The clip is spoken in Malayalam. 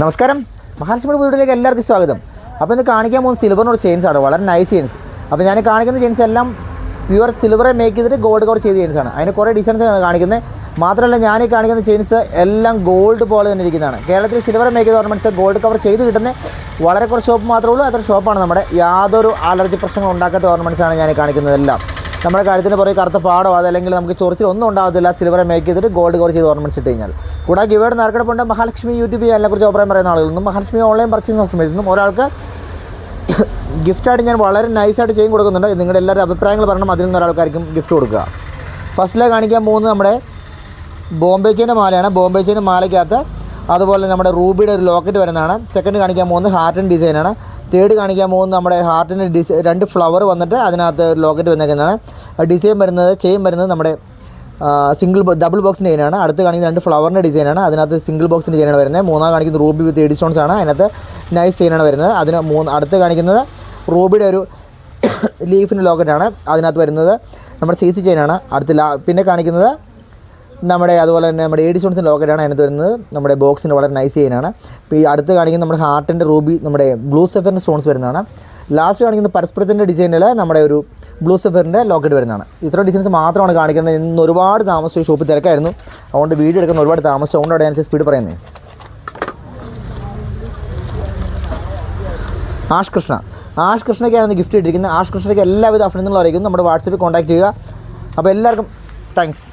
നമസ്കാരം. മഹാലക്ഷ്മിയുടെ വീട്ടിലേക്ക് എല്ലാവർക്കും സ്വാഗതം. അപ്പോൾ ഇന്ന് കാണിക്കാൻ പോകുന്ന സിൽവറിനോട് ചെയിൻസ് ആണ്. വളരെ നൈസ് ചെയിൻസ് അപ്പോൾ ഞാൻ കാണിക്കുന്ന ചെയിൻസ് എല്ലാം പ്യുവർ സിൽവറെ മേക്ക് ചെയ്തിട്ട് ഗോൾഡ് കവർ ചെയ്ത ചെയിൻസ് ആണ്. അതിന് കുറേ ഡിസൈൻസ് ആണ് കാണിക്കുന്നത്. മാത്രമല്ല ഞാൻ ഈ കാണിക്കുന്ന ചെയിൻസ് എല്ലാം ഗോൾഡ് പോലെ തന്നെ ഇരിക്കുന്നതാണ്. കേരളത്തിൽ സിൽവർ മേക്ക് ചെയ്ത ഓർണമെന്റ്സ് ഗോൾഡ് കവർ ചെയ്ത് കിട്ടുന്ന വളരെ കുറച്ച് ഷോപ്പ് മാത്രമേ ഉള്ളൂ. അത്ര ഷോപ്പാണ് നമ്മുടെ യാതൊരു അലർജി പ്രശ്നങ്ങളും ഉണ്ടാക്കാത്ത ഓർണമെന്റ്സ് ആണ് ഞാൻ കാണിക്കുന്നതെല്ലാം. നമ്മുടെ കഴുത്തിന് പുറകെ കറുത്ത പാടോ അതല്ലെങ്കിൽ നമുക്ക് ചൊറിച്ചിൽ ഒന്നും ഉണ്ടാകത്തില്ല. സിൽവറെ മേക്ക് ചെയ്തിട്ട് ഗോൾഡ് കുറച്ച് ചെയ്ത് ഓർണമെന്റ്സ് ഇട്ട് കഴിഞ്ഞാൽ. കൂടാതെ ഇവിടെ നറുക്കെടുപ്പുണ്ട് മഹാലക്ഷ്മി യൂട്യൂബ് ചാനലിനെ കുറിച്ച് അഭിപ്രായം പറയുന്ന ആളുകളൊന്നും മഹാലക്ഷ്മി ഓൺലൈൻ പർച്ചേസ് കസ്റ്റമേഴ്സ് നിന്നും ഒരാൾക്ക് ഗിഫ്റ്റായിട്ട് ഞാൻ വളരെ നൈസായിട്ട് ചെയ്യും കൊടുക്കുന്നുണ്ട്. നിങ്ങളുടെ എല്ലാവരും അഭിപ്രായങ്ങൾ പറയണം. അതിൽ നിന്ന് ഒരാൾക്കാർക്കും ഗിഫ്റ്റ് കൊടുക്കുക. ഫസ്റ്റിലെ കാണിക്കാൻ പോകുന്നത് നമ്മുടെ ബോംബെ ചെയിന്റെ മാലയാണ്. ബോംബെ ചെയിന്റെ മാലയ്ക്കകത്ത് അതുപോലെ നമ്മുടെ റൂബിയുടെ ഒരു ലോക്കറ്റ് വരുന്നതാണ്. സെക്കൻഡ് കാണിക്കാൻ പോകുന്നത് ഹാർട്ടിൻ ഡിസൈനാണ് തേർഡ് കാണിക്കാൻ പോകുന്നത് നമ്മുടെ ഹാർട്ടിന്റെ ഡിസൈൻ രണ്ട് ഫ്ലവർ വന്നിട്ട് അതിനകത്ത് ലോക്കറ്റ് വന്നേക്കുന്നതാണ്. ഡിസൈൻ വരുന്നത് ചെയിൻ വരുന്നത് നമ്മുടെ സിംഗിൾ ഡബിൾ ബോക്സിന്റെ ചെയിനാണ് അടുത്ത് കാണിക്കുന്ന രണ്ട് ഫ്ലവറിന്റെ ഡിസൈനാണ് അതിനകത്ത് സിംഗിൾ ബോക്സിന്റെ ചെയിനാണ് വരുന്നത്. മൂന്നാം കാണിക്കുന്നത് റൂബി വിത്ത് എഡി സ്റ്റോൺസ് ആണ്. അതിനകത്ത് നൈസ് ചെയിനാണ് വരുന്നത്. അതിന് മൂന്ന് അടുത്ത് കാണിക്കുന്നത് റൂബിയുടെ ഒരു ലീഫിന്റെ ലോക്കറ്റാണ് അതിനകത്ത് വരുന്നത് നമ്മുടെ സി സി ചെയിനാണ് അടുത്ത് പിന്നെ കാണിക്കുന്നത് നമ്മുടെ അതുപോലെ തന്നെ നമ്മുടെ എഡിസോൺസിന്റെ ലോക്കറ്റാണ് അതിനകത്ത് വരുന്നത്. നമ്മുടെ ബോക്സിന്റെ വളരെ നൈസ് ചെയ്യാനാണ് ഇപ്പോൾ ഈ അടുത്ത് കാണിക്കുന്ന നമ്മുടെ ഹാർട്ടിന്റെ റൂബി നമ്മുടെ ബ്ലൂ സെഫറിന്റെ സ്റ്റോൺസ് വരുന്നതാണ്. ലാസ്റ്റ് കാണിക്കുന്ന പരസ്പരത്തിന്റെ ഡിസൈനിൽ നമ്മുടെ ഒരു ബ്ലൂ സെഫറിന്റെ ലോക്കറ്റ് വരുന്നതാണ്. ഇത്ര ഡിസൈൻസ് മാത്രമാണ് കാണിക്കുന്നത്. ഇന്ന് ഒരുപാട് താമസിച്ചു ഷോപ്പ് തിരക്കായിരുന്നു. അതുകൊണ്ട് വീഡിയോ എടുക്കുന്ന ഒരുപാട് താമസിച്ചു അതുകൊണ്ട് അവിടെ സ്പീഡ് പറയുന്നത് ആഷ് കൃഷ്ണ. ആഷ് കൃഷ്ണയ്ക്കാണ് ഗിഫ്റ്റ് ഇട്ടിരിക്കുന്നത്. ആഷ് കൃഷ്ണയ്ക്ക് എല്ലാവിധ അഭിനന്ദനങ്ങളും അറിയിക്കുന്നു. നമ്മുടെ വാട്സപ്പിൽ കോൺടാക്ട് ചെയ്യുക. അപ്പോൾ എല്ലാവർക്കും താങ്ക്സ്